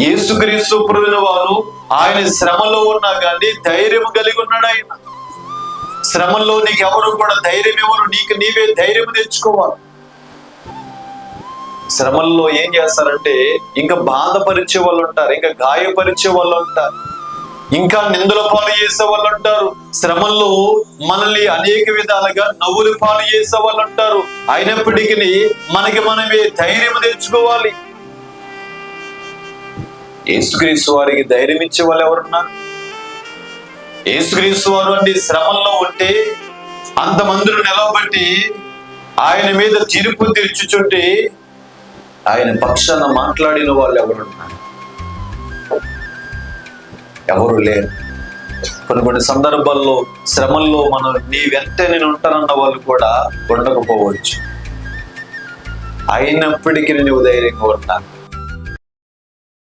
యేసుక్రీస్తు ప్రభుని వారు ఆయన శ్రమలో ఉన్నా కానీ ధైర్యం కలిగి ఉన్నాడు ఆయన. శ్రమంలో నీకు ఎవరు కూడా ధైర్యం ఎవరు నీకు నీవే ధైర్యం తెచ్చుకోవాలి. శ్రమల్లో ఏం చేస్తారంటే ఇంకా బాధపరిచే వాళ్ళు ఉంటారు ఇంకా గాయపరిచే వాళ్ళు ఉంటారు ఇంకా నిందల పాలు చేసే వాళ్ళు ఉంటారు. శ్రమల్లో మనల్ని అనేక విధాలుగా నవ్వులు పాలు చేసే వాళ్ళు ఉంటారు. అయినప్పటికీ మనకి మనమే ధైర్యం తెచ్చుకోవాలి. యేసుక్రీస్తు వారికి ధైర్యం ఇచ్చే వాళ్ళు ఎవరున్నారు? యేసుక్రీస్తు వారు అంటే శ్రమంలో ఉంటే అంతమందిని నిలవబట్టి ఆయన మీద తీర్పు తీర్చుచుంటే ఆయన పక్షాన మాట్లాడిన వాళ్ళు ఎవరున్నారు? ఎవరు లేరు. కొన్ని కొన్ని సందర్భాల్లో శ్రమంలో మనం నీ వెంట నేను ఉంటానన్న వాళ్ళు కూడా ఉండకపోవచ్చు. అయినప్పటికీ నువ్వు ధైర్యంగా ఉంటాను.